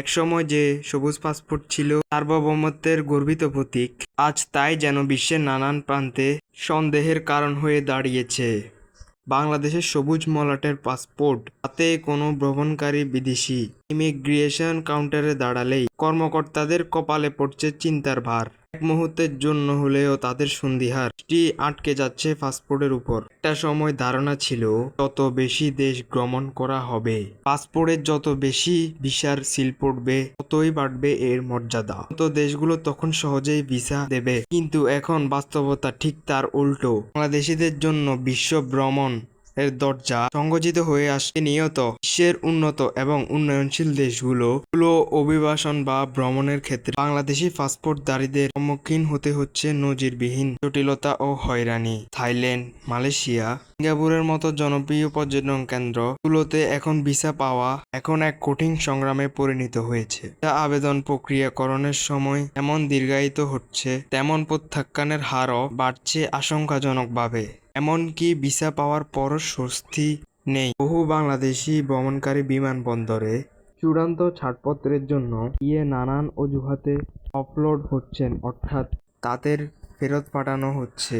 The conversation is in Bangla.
একসময় যে সবুজ পাসপোর্ট ছিল সার্বভৌমত্বের গর্বিত প্রতীক। আজ তাই যেন বিশ্বের নানান প্রান্তে সন্দেহের কারণ হয়ে দাঁড়িয়েছে। বাংলাদেশের সবুজ মলাটের পাসপোর্ট হাতে কোনো ভ্রমণকারী বিদেশি ইমিগ্রিয়েশন কাউন্টারে দাঁড়ালেই কর্মকর্তাদের কপালে পড়ছে চিন্তার ভার। এক মুহূর্তের জন্য হলেও তাদের সন্দিহার দৃষ্টি আটকে যাচ্ছে পাসপোর্টের উপর। একটা সময় ধারণা ছিল তত বেশি দেশ ভ্রমণ করা হবে, পাসপোর্টের যত বেশি ভিসার সিল পড়বে, ততই বাড়বে এর মর্যাদা। তো দেশগুলো তখন সহজেই ভিসা দেবে। কিন্তু এখন বাস্তবতা ঠিক তার উল্টো। বাংলাদেশিদের জন্য বিশ্ব ভ্রমণ এর দরজা সংগঠিত হয়ে আসছে নিয়ত বিশ্বের উন্নত এবং উন্নয়নশীল দেশগুলো। গুলো অভিবাসন বা ভ্রমণের ক্ষেত্রে বাংলাদেশি পাসপোর্ট পাসপোর্টধারীদের সম্মুখীন হতে হচ্ছে নজিরবিহীন জটিলতা ও হয়রানি। থাইল্যান্ড, মালয়েশিয়া সিঙ্গাপুরের মতো জনপ্রিয় পর্যটন কেন্দ্রগুলোতে এখন ভিসা পাওয়া এখন এক কঠিন সংগ্রামে পরিণত হয়েছে। যা আবেদন প্রক্রিয়াকরণের সময় এমন দীর্ঘায়িত হচ্ছে, তেমন প্রত্যাখ্যানের হারও বাড়ছে আশঙ্কাজনকভাবে। এমনকি ভিসা পাওয়ার পরও স্বস্তি নেই। বহু বাংলাদেশি ভ্রমণকারী বিমানবন্দরে চূড়ান্ত ছাড়পত্রের জন্য গিয়ে নানান অজুহাতে অফলোড হচ্ছেন, অর্থাৎ তাদের ফেরত পাঠানো হচ্ছে।